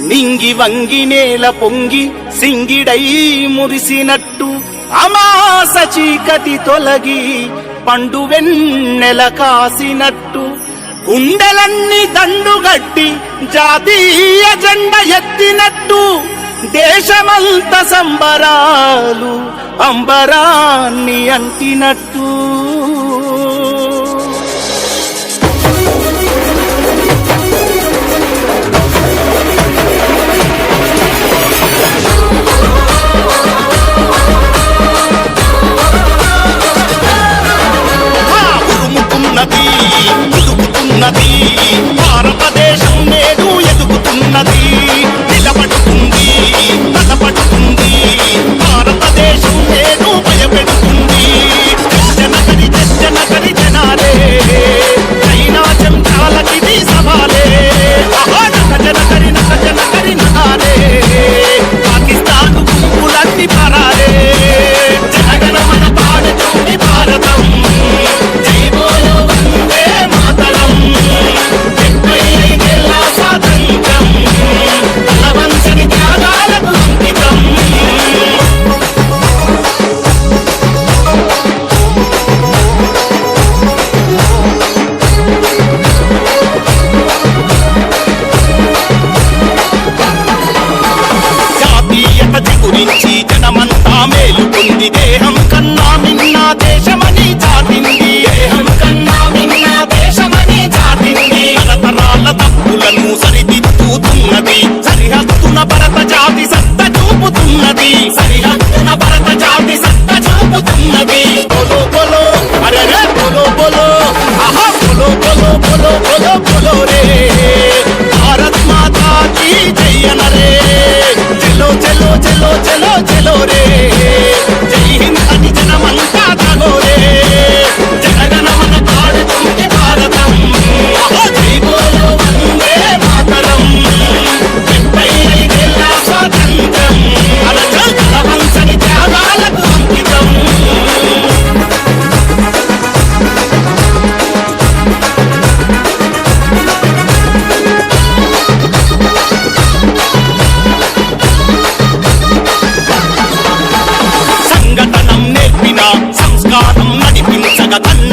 నింగి వంగి నేల పొంగి సింగిడై మురిసినట్టు అమాస చీకటి తొలగి పండు వెన్నెల కాసినట్టు. గుండెలన్నీ దండుగట్టి జాతీయ జెండ ఎత్తినట్టు. దేశమంత సంబరాలు అంబరాన్ని అంటినట్టు. নবী चलो चलो चलो चलो रे కాలం నడిపించగా కన్న